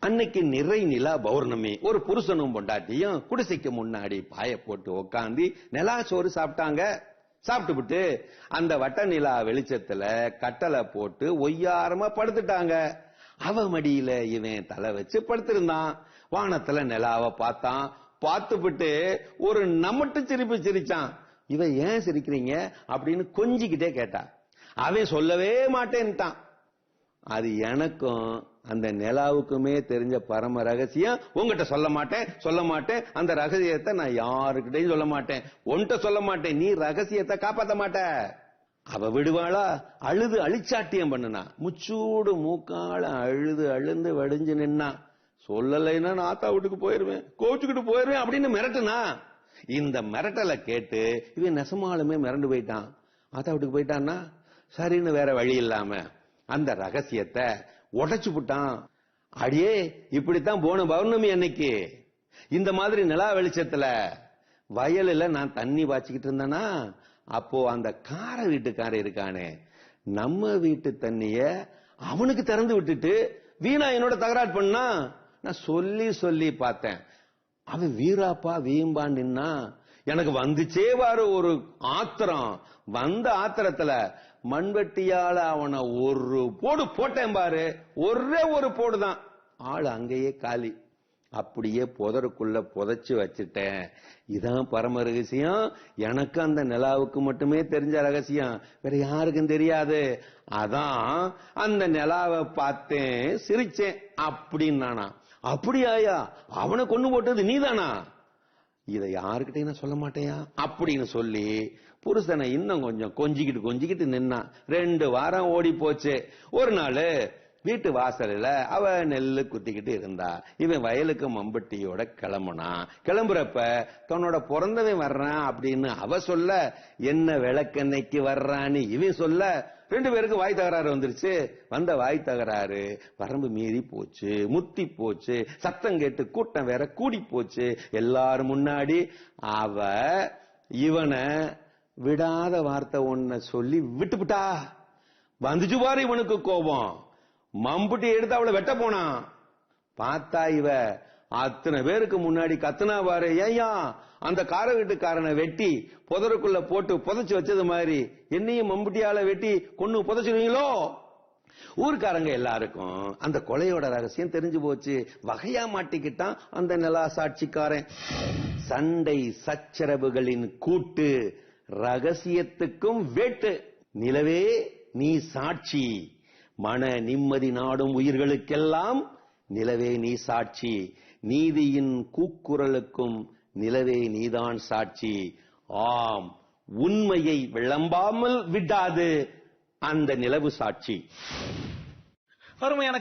அன்னைக்கு நிறை நிலா பௌர்ணமி. ஒரு புருஷனும் பொண்டாட்டியும் குடிசைக்கு முன்னாடி பாய போட்டு உக்காந்து நிலா சோறு சாப்பிட்டாங்க. சாப்பிட்டுவிட்டு அந்த வட்ட நிலா வெளிச்சத்துல கட்டளை போட்டு ஒய்யாரமா படுத்துட்டாங்க. அவ மடியில இவன் தலை வச்சு படுத்திருந்தான். வானத்துல நிலாவை பார்த்தான். பார்த்துபிட்டு ஒரு நம்மட்டு சிரிப்பு சிரிச்சான். இவன் ஏன் சிரிக்கிறீங்க? அப்படின்னு கொஞ்சிக்கிட்டே கேட்டா. அவன் சொல்லவே மாட்டேன்ட்டான். அது எனக்கும் அந்த நிலாவுக்குமே தெரிஞ்ச பரம ரகசியம் உங்ககிட்ட சொல்ல மாட்டேன் சொல்ல மாட்டேன். அந்த ரகசியத்தை நான் யாருக்கிட்டையும் சொல்ல மாட்டேன். உன்கிட்ட சொல்ல மாட்டேன். நீ ரகசியத்தை காப்பாத்த மாட்ட. அவ விடுவாளா? அழுது அழிச்சாட்டியம் பண்ணுனா. முச்சூடு மூக்கால அழுது அழுந்து வடிஞ்சு நின்னா. சொல்லலைன்னா நான் ஆத்தா வீட்டுக்கு போயிருவேன். கோச்சுக்கிட்டு போயிருவேன் அப்படின்னு மிரட்டுனா. இந்த மிரட்டலை கேட்டு இவன் நெசமாலுமே மிரண்டு போயிட்டான். ஆத்தா வீட்டுக்கு போயிட்டான்னா சரின்னு வேற வழி இல்லாம அந்த ரகசியத்தை உடைச்சு விட்டான் அடியே இப்படித்தான் போன பௌர்ணமி அன்னைக்கு. இந்த மாதிரி நிலா வெளிச்சத்துல வயலில் நான் தண்ணி பாய்ச்சிக்கிட்டு இருந்தேனா அப்போ அந்த கார வீட்டுக்கார இருக்கானே நம்ம வீட்டு தண்ணிய அவனுக்கு திறந்து விட்டுட்டு வீணா என்னோட தகராறு பண்ணா நான் சொல்லி சொல்லி பார்த்தேன். அவன் வீராப்பா வீம்பான் நின்னா எனக்கு வந்துச்சே வாரு ஒரு ஆத்திரம். வந்த ஆத்திரத்துல மண்வெட்டியால அவனை ஒரு போடு போட்டேன் பாரு. ஒரே ஒரு போடுதான். ஆள் அங்கேயே காலி. அப்படியே புதருக்குள்ள புதைச்சு வச்சுட்டேன். இதான் பரம ரகசியம். எனக்கு அந்த நிலாவுக்கு மட்டுமே தெரிஞ்ச ரகசியம். வேற யாருக்கும் தெரியாது. அதான் அந்த நிலாவை பார்த்தேன் சிரிச்சேன். அப்படின்னானா. அப்படியாயா? அவனை கொண்டு போட்டது நீதானா? இதை யாருக்கிட்டையும் நான் சொல்ல மாட்டேயா? அப்படின்னு சொல்லி புருஷனை இன்னும் கொஞ்சம் கொஞ்சிக்கிட்டு கொஞ்சிக்கிட்டு நின்னான் ரெண்டு வாரம் ஓடி போச்சு ஒரு நாள் வீட்டு வாசலில் அவ நெல்லு குத்திக்கிட்டு இருந்தா இவன் வயலுக்கு மம்பட்டியோட கிளம்புனான் கிளம்புறப்ப தன்னோட பிறந்தவன் வர்றான் அப்படின்னு அவ சொல்ல என்ன விளக்கென்னைக்கு வர்றான்னு இவன் சொல்ல. ரெண்டு பேருக்கு வாய் தகராறு வந்துருச்சு. வந்த வாய் தகராறு வரம்பு மீறி போச்சு முத்தி போச்சு சத்தம் கேட்டு கூட்டம் வேற கூடி போச்சு. எல்லாரும் முன்னாடி அவ இவனை விடாத வார்த்தை ஒன்ன சொல்லி விட்டுப்புட்டா. வந்துச்சு பாரு இவனுக்கு கோபம். மம்புட்டி எடுத்து அவளை வெட்ட போனான் பார்த்தா இவ அத்தனை பேருக்கு முன்னாடி கத்துனா பாரு ஏய்யா அந்த கார வீட்டுக்காரனை வெட்டி புதருக்குள்ள போட்டு புதைச்சு வச்சது மாதிரி என்னையும் மம்புட்டியால வெட்டி கொன்னு புதைச்சிருவீங்களோ ஊர்க்காரங்க எல்லாருக்கும் அந்த கொலையோட ரகசியம் தெரிஞ்சு போச்சு. வகையா மாட்டிக்கிட்டான் அந்த நிலா சாட்சிக்காரன். சண்டை சச்சரவுகளின் கூட்டு ரகசியத்துக்கும் வேட்டு. நிலவே நீ சாட்சி. மன நிம்மதி நாடும் உயிர்களுக்கெல்லாம் நிலவே நீ சாட்சி. நீதியின் கூக்குரலுக்கும் நிலவே நீதான் சாட்சி. ஆம் உண்மையை விளம்பாமல் விடாது அந்த நிலவு சாட்சி. அருமையான